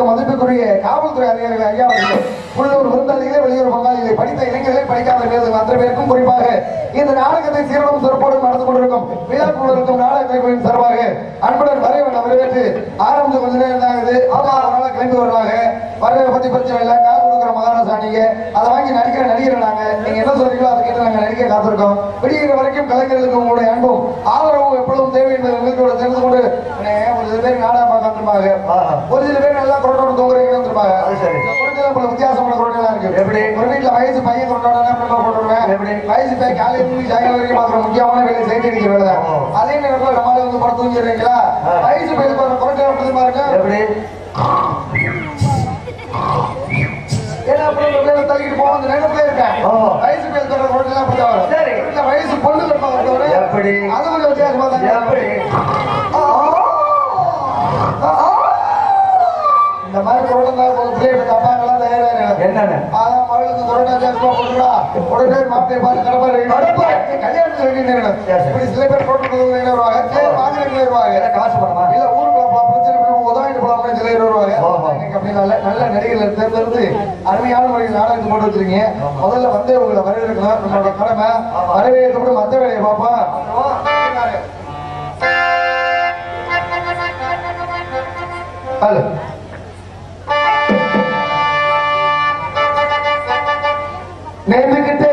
காக்கத்தனை மதிப்புக்குரிய காவல்துறை அதிகாரிகள் ஐயா அவர்கள் உள்ளூர் விருந்தாளிகளே வெளியூர் பங்காளிகளை படித்த இளைஞர்களே படிக்காத இளைஞர்கள் அத்தனை பேருக்கும் குறிப்பாக இந்த நாடகத்தை சீரனும் சிறப்போடும் நடந்து கொண்டிருக்கும் விழாக்குள் இருக்கும் நாடகத்தின் சார்பாக அன்புடன் வரவேன் வரவேற்று ஆரம்பிச்சு கொஞ்ச நேரம் தான் ஆகுது அவங்க கிளம்பி வருவாங்க. வரவேற்பு பத்தி பிரச்சனை இல்லை. காசு கொடுக்குற மகாராஜா நீங்க. அதை வாங்கி நடிக்கிற நடிகர் நாங்க. நீங்க என்ன சொல்றீங்களோ அதை கேட்டு நாங்க நடிக்க காத்திருக்கோம். விடுகிற வரைக்கும் கலைஞர்களுக்கு உங்களுடைய அன்பும் ஆதரவும் எப்பொழுதும் தேவை என்பதை எங்களோட தெரிந்து கொண்டு சில பேர் நாடகம் பார்க்க வந்துருப்பாங்க ஒரு சில பேர் நல்லா குரட்டோட தூங்குறீங்க வந்துருப்பாங்க. குரட்டெல்லாம் பல வித்தியாசமான குரட்டெல்லாம் இருக்கு எப்படி? ஒரு வீட்டுல வயசு பையன் குரட்டோட போட்டுருவேன் எப்படி? வயசு பையன் காலையில இருந்து சாயங்காலம் வரைக்கும் பாக்குற முக்கியமான வேலை செய்து அடிக்கிற வேலை தான். அதே நேரத்துல நம்மளால வந்து படம் தூங்கிடுறீங்களா. வயசு பையன் குரட்டை எப்படி பாருங்க எப்படி ஏன்னா அப்புறம் தள்ளிக்கிட்டு போவோம் அந்த நினைப்பே இருக்கேன். வயசு பையன் குரட்டை குரட்டெல்லாம் அப்படி தான் வரும் வயசு பொண்ணு குரட்டை எப்படி? அது கொஞ்சம் வித்தியாசமா தான் எப்படி? ஆ. ஆ. இந்த மாதிரி தான் ஒரு பிள்ளைங்க தப்பாங்கலாம் தயாராக என்னன்னு? அதான் மகளுக்கு கொரோனா வித்தியாசமா போட்டுடா. உடனே மாப்பிள்ளையை பார்த்து கடப்பாரு. கல்யாணத்துக்கு வேண்டி நிக்கணும். சரி, சரி. இப்படி சில பேர் என்ன வருவாங்க, சில வாங்குறதுக்கு வருவாங்க. காசு பணமா? இல்ல ஊருக்குள்ள பல பிரச்சனை பண்ணி உதவிட்டு போலாம்னு சில பேர் வருவாங்க. அப்படி நல்ல நல்ல நடிகர்கள் தேர்ந்தெடுத்து அருமையான முறையில் நாடகத்தை போட்டு வச்சிருக்கீங்க. முதல்ல வந்து உங்களை வரவேற்கணும் நம்மளோட கடமை. வரவேற்று மத்த வேலையை பார்ப்போம். ஹலோ. நேர்ந்துகிட்டே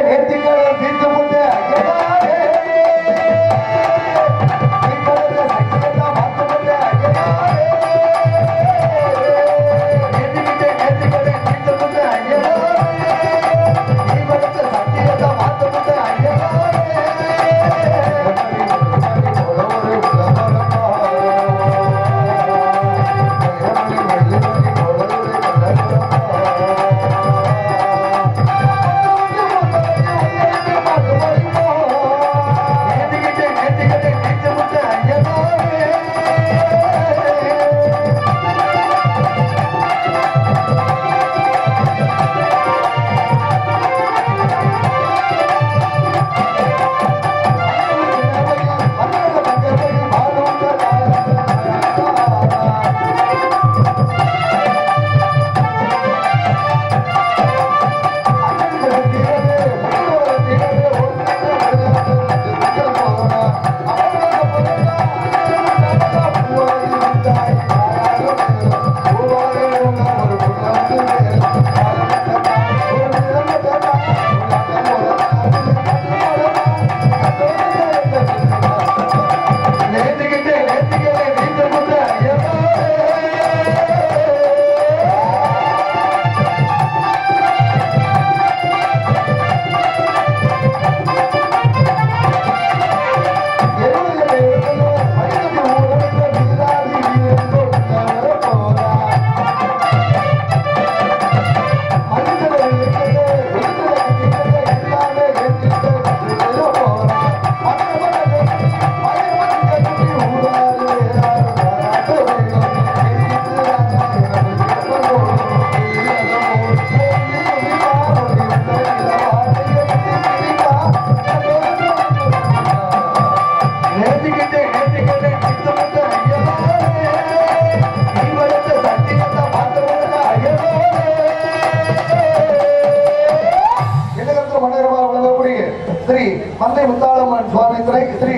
மந்தை முத்தாளம்மன் சுவாமி துறை ஸ்ரீ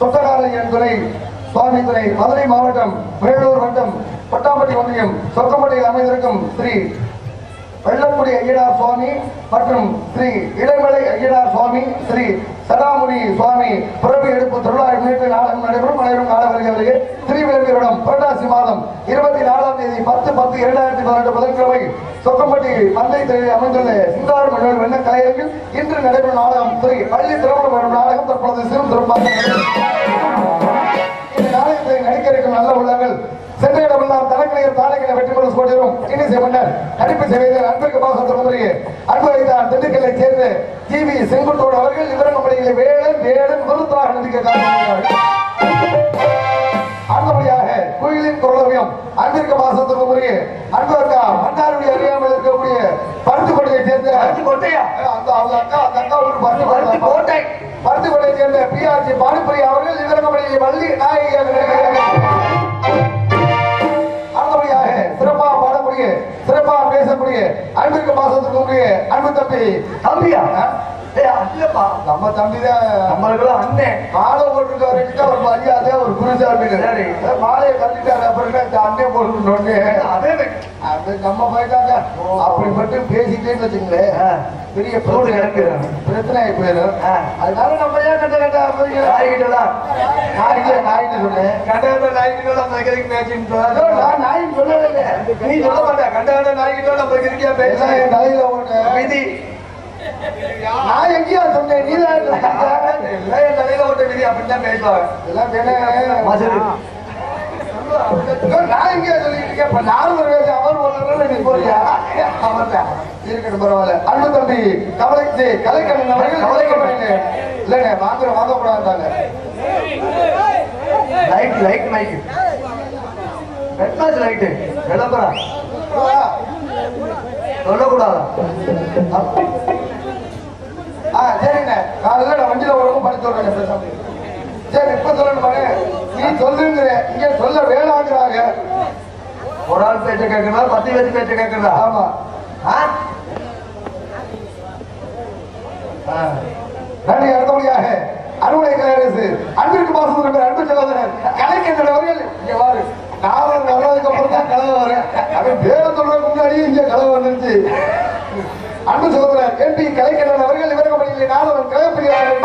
சொத்தகாலையன் துறை சுவாமி துறை மதுரை மாவட்டம் வேலூர் வட்டம் பட்டாம்பட்டி ஒன்றியம் சொக்கம்பட்டியில் அமைந்திருக்கும் ஸ்ரீ வெள்ளக்குடி ஐயனார் சுவாமி மற்றும் ஸ்ரீ இளமலை ஐயனார் சுவாமி ஸ்ரீ சடாமுனி சுவாமி பிறப்பு எடுப்பு திருவிழா முன்னேற்ற நாடகம் நடைபெறும். அனைவரும் கால வருகிறது திருவிழம்பியிடம் புரட்டாசி மாதம் இருபத்தி நாலாம் தேதி பத்து பத்து இரண்டாயிரத்தி பதினெட்டு புதன்கிழமை சொக்கம்பட்டி மந்தை தெருவில் அமைந்துள்ள சிங்காறு மண்டல் இன்று நடைபெறும் நாடகம் ஸ்ரீ பள்ளி திருமணம் வரும் நாடகம் தற்பொழுது சிறு சிறப்பாக இந்த நாடகத்தை நடிக்க இருக்கும் நல்ல உள்ளங்கள். சென்ற இடமெல்லாம் தனக்கலைஞர் தானங்களை வெற்றி பெற போட்டிரும் இன்னிசை மன்னர் நடிப்பு செய்வதில் அன்பிற்கு பாசத்தில் முறையே அன்பு வைத்தார் திண்டுக்கல்லை சேர்ந்த டி வி செங்குட்டோடு அவர்கள் இவரங்கப்படியிலே வேலன் வேலன் விருத்தாக நடிக்க காரணமாகிறார்கள் அடுத்தபடியாக குயிலின் குரலவியம் அன்பிற்கு பாசத்துக்கு முறையே அன்பு அக்கா மன்னாருடைய சேர்ந்த கோட்டையா அந்த அவங்க அக்கா அந்த அக்கா ஒரு பருத்தி பருத்து கோட்டை பருத்துக்கோட்டையை சேர்ந்த பி ஆர் ஜி பானிபுரி அவர்கள் இவரங்கப்படியிலே வள்ளி நடிக்கிறார்கள் அடுத்தபடியாக சிறப்பாக பாடக்கூடிய சிறப்பாக பேசக்கூடிய அன்பிற்கு பாசத்துக்குரிய அன்பு தம்பி. தம்பியா? இல்லப்பா நம்ம தம்பி தான். நம்மளுக்கெல்லாம் அண்ணன். மாலை போட்டுருக்க ஒரு மரியாதை ஒரு குருசாமி. மாலையை கட்டிட்டாரு அப்புறம் அண்ணன் போட்டுருந்தோன்னு அதே அது நம்ம போயிட்டாங்க அப்படி மட்டும் பேசிட்டேன்னு வச்சுங்களேன். பெரிய பிரச்சனை. கிடக்கு. பிரச்சனை ஆகி போயிடும். அதனால நம்ம ஏன் கட்ட கட்ட நாய்கிட்டலாம். நாய்க்கு நாய்க்கு சொன்னேன் கண்டாட நாய்கிட்ட நம்ம கிரிக்கெட் மேட்ச் அதோ நான் நாயின்னு சொல்லவே இல்லை. நீ சொல்ல மாட்டா. கண்டாட நாய்கிட்ட நம்ம எல்லாம் பேச என் தலையில விதி நான் எங்கேயா சொன்னேன். நீ தான் என் தலையில ஓட்ட விதி பேசுவாங்க. எல்லாம் வேணே மசரு நான் எங்கேயா சொல்லிட்டு இருக்கேன் இப்ப நானும் ஒரு வேலை அவர் நீ போறியா அவன்தான் இருக்கட்டும் பரவாயில்ல அன்பு தம்பி கவலைக்கு கலைக்கண்ணன் அவர்கள் கவலைக்கண்ணன் இல்லைண்ணே வாங்குற வாங்கக்கூடாதுட்டாங்க light light mic red match light விளம்பரம் சொல்லக்கூடாது ஆ சரிண்ணே காலையில நான் வண்டியில வரவும் பண்ணி சொல்றேன் பேசாம சரி இப்ப சொல்லணும் பாரு நீ சொல்லுங்கிற. இங்க சொல்ல வேணாங்கிறாங்க. ஒரு ஆள் பேச்ச கேட்கறதா பத்து பேர் பேச்ச கேட்கறதா ஆமா. நன்றி அடுத்தபடியாக அறுவடை கலையரசு அன்பிற்கு பாசம் இருக்கிற அன்பு சகோதரர் கலைக்கின்ற அவர்கள் இங்க வாரு. நாவல் வர்றதுக்கு அப்புறம் தான் கலவை வரேன் அவன் பேரை சொல்றதுக்கு முன்னாடியே இங்க கலவை வந்துருச்சு. அன்பு சகோதரர் எம்பி கலைக்கின்றன் அவர்கள் இவருக்கு பணியில் நாவல் கலைப்பிரியாளர்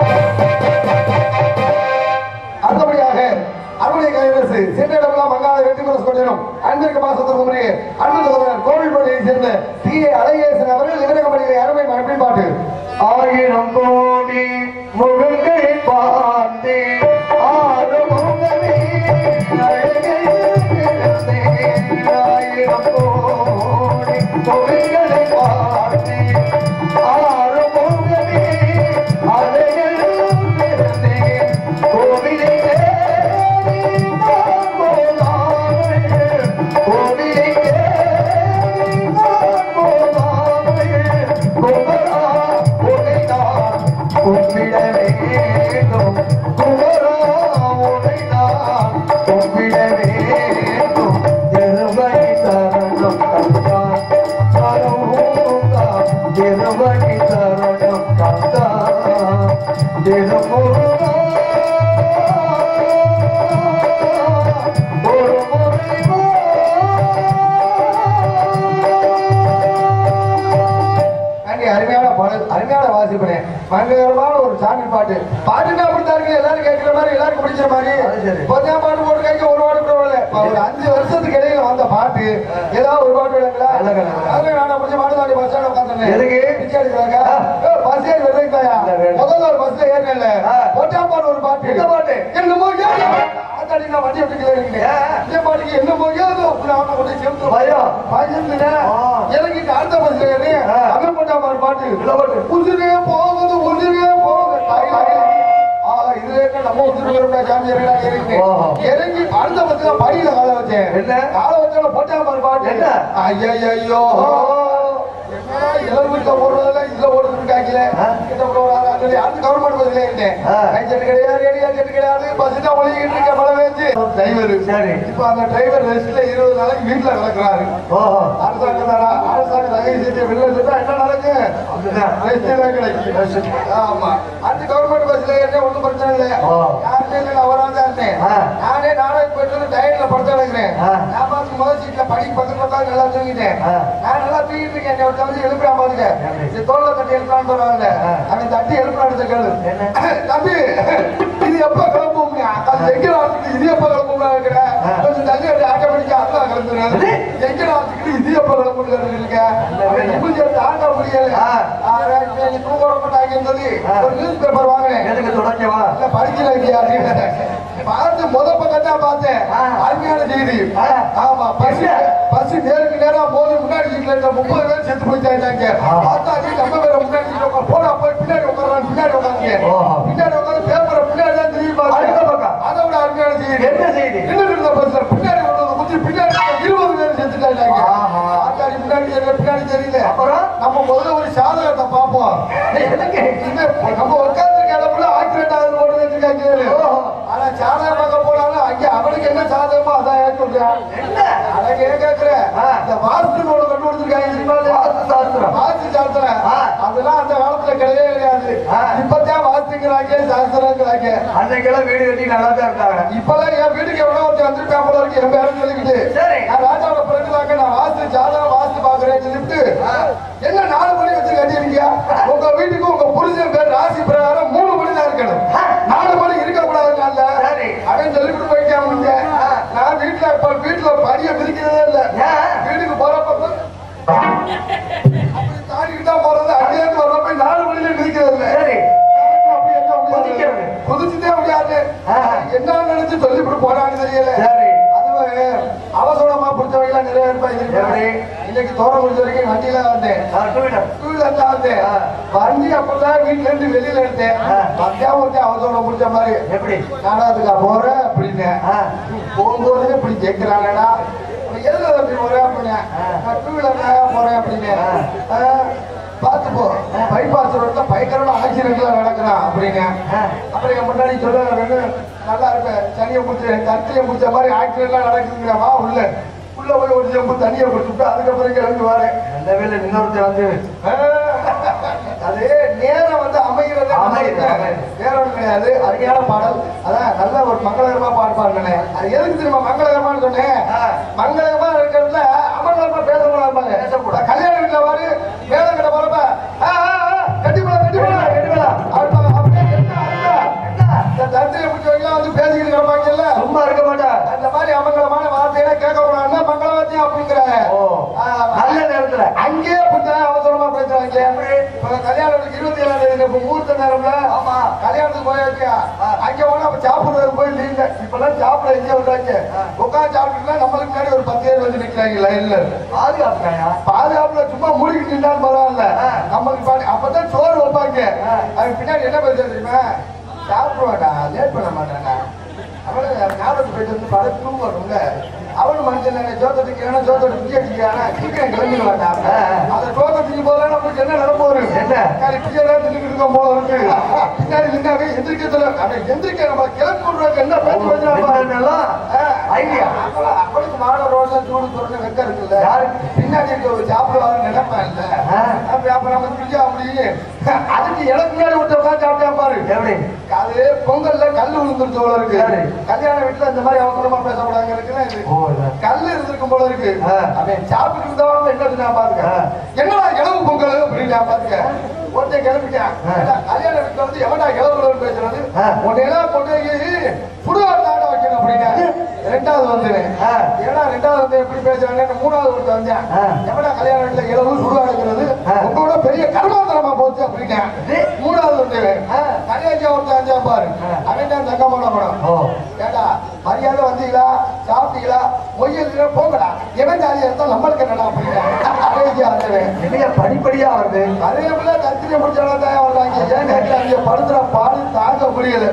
கலையரசு மங்காத வெற்றி பெற கொண்டிரும் அன்பிற்கு பாசத்திற்கு முறையே அன்பு சகோதரர் கோவில்பட்டியை சேர்ந்த டி ஏ. அழகேசன் அவர்கள் அருமை மரபின் பாட்டு. ஆயிரம் கோடி முகங்கை பார்த்து திருவடி சரணம் கந்தா அங்கே அருமையான வாசிப்பனே. மங்களகரமான ஒரு சாமி பாட்டு. பாட்டுன்னா அப்படித்தான் இருக்கு. எல்லாரும் கேட்கிற மாதிரி எல்லாருக்கும் பிடிச்ச மாதிரி. பாட்டு போட்டு கேட்க ஒரு இப்ப ஒரு அஞ்சு வருஷத்துக்கு பாட்டு ஏதாவது ஒரு பாட்டு விளங்கல. அதுல நான் பாட்டு தான் பஸ் ஸ்டாண்ட் உட்காந்துருந்தேன் எதுக்கு? பிச்சை எடுக்கிறாங்க பஸ் ஏறி வேணும். முதல்ல ஒரு பஸ்ல ஏறினல ஆ. ஒட்டாப்பாடு ஒரு பாட்டு என்ன பாட்டு? என்னமோ. ஆத்தாடி நான் வண்டி விட்டுக்கிறேன் ஆ. இந்த பாட்டுக்கு என்னமோ கேளு நான் கொண்டு சேர்த்து பயம். பயந்துட்டேன் ஆ. எனக்கு அடுத்த பஸ்ல ஏறி ஆ. அவன் போட்டாமா பாட்டு என்ன பாட்டு? உதிரே போகுது உதிரே போகுது இதுல நம்ம இறங்கு. இறங்கி அடுத்த பஸ்ல படியில காலை வச்சேன் என்ன? காலை போட்டாமா பாட்டு என்ன? ஐயையோ என்னடா இளவு வீட்டுல போடுறதுல இதுல ஓடுறது இருக்காங்களே ஆ. கிட்ட சொல்லி அடுத்து கவர்மெண்ட் பஸ்ல இருந்தேன் கிடையாது கிடையாது பஸ் தான் ஒழுகிட்டு இருக்க டிரைவர் சரி. இப்ப அந்த டிரைவர் ரெஸ்ட்ல இருபது நாளைக்கு வீட்டுல கிடக்குறாரு அரசாங்கம் தானா? அரசாங்கம் வெளில வச்சுட்டா என்ன? அப்படிதான். ரெஸ்ட் தான் கிடைக்கும். ஆமா. அடுத்து ஒண்ணும் பிரச்சனை இல்லை. யாருமே இல்லை, நான் தான் இருந்தேன். நானே நாடகம் போயிட்டு வந்து டயர்ல படுத்து கிடக்குறேன். நான் பார்த்து முதல் சீட்ல படி பக்கத்துல உட்கார்ந்து நல்லா தூங்கிட்டேன். நான் நல்லா தூங்கிட்டு இருக்கேன். என்னை ஒருத்தன் வந்து எழுப்புறான் பாருங்க. இது தோல்ல தட்டி எழுப்புறான்னு. ஆ. அவன் தட்டி கேளு. என்ன? தம்பி, நாட்டுக்கு இது எப்ப கிளம்பும்னா இருக்கிற? கொஞ்சம் தள்ளி அப்படி ஆட்டோமேட்டிக்கா அதுதான் கிளம்புறேன். இது? எங்க நாட்டுக்கு இது எப்ப கிளம்புன்னு கேட்டுருக்க? அவன் நிம்மதியா தாங்க முடியல. தூங்க மாட்டாங்கன்னு சொல்லி. ஒரு நியூஸ் பேப்பர் வாங்கினேன் எதுக்கு தொடங்கவா இல்ல, படிக்கல இல்லையா அப்படின்னு. பார்த்து முத பக்கம் தான் பார்த்தேன் ஆ. அருமையான செய்தி ஆ. ஆமா பஸ் என்ன? பஸ் நேருக்கு நேரா போது முன்னாடி சீட்ல இருந்த முப்பது பேர் செத்து போயிட்டாங்க ஆ. பார்த்தா நீ நம்ம பேர முன்னாடி சீட்ல உட்கார். போடா போய் பின்னாடி உட்கார்றான் பின்னாடி உட்காருங்க ஓஹோ. பின்னாடி உட்கார்ந்து பேப்பரை பின்னாடி தான் திரும்பி அடுத்த பார்த்தேன் பக்கம். அதை விட அருமையான செய்தி என்ன செய்தி? நின்னுட்டு இருந்த பஸ்ல பின்னாடி வந்தது குத்தி பின்னாடி இருந்த இருபது பேர் செத்துட்டாங்க ஆஹா. ஆத்தாடி முன்னாடி தெரியல பின்னாடி தெரியல அப்புறம்? நம்ம முதல்ல ஒரு சாதகத்தை பார்ப்போம் நம்ம உட்கார்ந்திருக்க இடத்துல ஆக்சிடென்ட் ஆகுது போட்டு வச்சிருக்காங்க ஓஹோ. ஆனா சாதகம் பார்க்க போனாலும் அங்க அவனுக்கு என்ன சாதகமோ அதான் ஏற்றுறான் அழகே கேக்குற ஆ. இந்த வாஸ்து நூலை கண்டு கொடுத்துருக்காங்க? வாஸ்து சாஸ்திரம். வாஸ்து சாஸ்திரம். அதெல்லாம் அந்த காலத்துல கிடையவே கிடையாது. இப்பதான் சாஸ்திரங்கிறாங்க அன்னைக்கெல்லாம் வீடு கட்டி நல்லா தான் இருந்தாங்க. இப்பெல்லாம் என் வீட்டுக்கு எவ்வளவு ஒருத்தன் வந்திருக்கான் போல இருக்கு. என் பேரும் பிடிச்சவங்க நிறைய இருப்பாங்க? இன்னைக்கு தோற முடிச்ச வரைக்கும் வண்டியில வந்தேன். டூ வீலர் வீட்டுல தான் வந்தேன். வண்டி அப்பதான் வீட்டுல இருந்து வெளியில எடுத்தேன். வந்தா ஒருத்தன் அவசரம் பிடிச்ச மாதிரி. எப்படி? நாடகத்துக்கா போறேன் அப்படின்னு. போகும்போது இப்படி கேட்கிறாங்கடா எதுல தம்பி போற அப்படின்னு. நான் டூ வீலர்ல போறேன் அப்படின்னு. ஆ, பார்த்து போ. பைபாஸ் ரோட்ல பயங்கரமான ஆக்சிடென்ட்ல நடக்கிறான் அப்படின்னு. அப்புறம் என் முன்னாடி சொல்ல நல்லா இருப்பேன். சனியை முடிச்சு தண்ணியை முடிச்ச மாதிரி ஆக்சிடென்ட்லாம் நடக்குதுங்கிறமா உள்ள. உள்ள போய் ஒரு செம்பு தண்ணியை குடிச்சுட்டு அதுக்கப்புறம் கிளம்பி வரேன் நல்ல வேலை இன்னொருத்தர் வந்து அது நேரம் வந்து அமைகிறது ஒண்ணும் கிடையாது. அருமையான பாடல். அதான் நல்ல ஒரு மங்களகரமா பாடு பாடுனே அது எதுக்கு தெரியுமா? மங்களகரமான்னு சொன்னேன். மங்களகரமா இருக்கிறதுல அமங்கலமா பேசக்கூடாது. கல்யாண வீட்டுல வாரு நேரத்துல அங்கேயே அப்படித்தான் அவசரமா பேசுறாங்க இப்ப கல்யாணத்துக்கு இருபத்தி ஏழாம் தேதி இப்ப முகூர்த்த நேரம்ல ஆமா. கல்யாணத்துக்கு போயாச்சியா அங்க போனா அப்ப சாப்பிடுறதுக்கு போய் இல்ல இப்பெல்லாம் சாப்பிட எங்கே வந்தாங்க உட்காந்து சாப்பிட்டுனா நம்மளுக்கு முன்னாடி ஒரு பத்து பேர் வந்து நிக்கிறாங்க லைன்ல பாதுகாப்புக்காயா? பாதுகாப்புல சும்மா மூடிக்கிட்டு நின்றாலும் பரவாயில்ல. நம்மளுக்கு பாடி அப்பதான் சோறு வைப்பாங்க. அதுக்கு பின்னாடி என்ன பேச தெரியுமா? சாப்பிடுவாடா லேட் பண்ண மாட்டானா? அவனு ஞாபகத்துக்கு போயிட்டு வந்து படம் தூங்க வரும்ல அவனு மனுஷன் ஜோத்தத்துக்கு ஏன்னா ஜோத்தோட பிஜி அடிக்கிறானா? சீக்கிரம் கிளம்பிட மாட்டான் அந்த ஜோத்தத்துக்கு போதா நம்மளுக்கு என்ன நடப்பு வரும்? என்ன? தின்னுட்டு இருக்கோம் போல இருக்கு. பின்னாடி நின்னாவே எந்திரிக்கிறதுல அவன் எந்திரிக்க நம்ம கிளம்பி என்ன பேச்சு பேசுறாங்க என்னெல்லாம் ஐடியா? அவளுக்கு மாட ரோட்ல சூடு துறந்து வெக்க இருக்குல்ல? பின்னாடி இருக்க ஒரு சாப்பிடுவாரு நினைப்பேன் இல்ல. அப்ப நம்ம பிடிச்சா அப்படி அதுக்கு எனக்கு முன்னாடி தான் சாப்பிட்டா பாரு. எப்படி? அது பொங்கல்ல கல் விழுந்துருச்சு இருக்கு. கல்யாண வீட்டுல இந்த மாதிரி அவசரமா பேசக்கூடாதுங்க இருக்குன்னா இது ஓ இது. கல் இருந்திருக்கும் போல இருக்கு. அவன் சாப்பிட்டு இருந்தவங்க என்ன ஆ. என்னடா இளவு பொங்கல் அப்படின்னு பாத்துக்க ஒருத்தன் கிளம்பிட்டான். கல்யாண வீட்டுல வந்து எவன்டா இளவு பேசுறது. உன்னையெல்லாம் கொண்டு சுடுகாடு ஆட வைக்கணும் அப்படின்னு ரெண்டாவது வந்து. ஏன்னா ரெண்டாவது வந்து எப்படி பேசுறாங்க மூணாவது ஒருத்தன் வந்தேன். ஆ. எவன்டா கல்யாண வீட்டுல இளவு சுடுகாடுங்கிறது ஆ. உங்களோட பெரிய கர்மாந்தரமா போச்சு அப்படின்னா. மூணாவது வந்து கல்யாணம் ஒருத்தன் அஞ்சா பாரு. அவன் தான் தங்கமான படம். ஓ. ஏண்டா மரியாதை வந்தீங்களா? சாப்பிட்டீங்களா? மொய்யல் போங்கடா எவன் ஜாலியா இருந்தா நம்மளுக்கு என்னடா கடைசியா வந்தவன் என்னையா படிப்படியா வருது? அதே போல தத்திரியை முடிச்சாலும் தான் வர்றாங்க ஏன் கேட்டா படுத்துற பாடு தாங்க முடியல.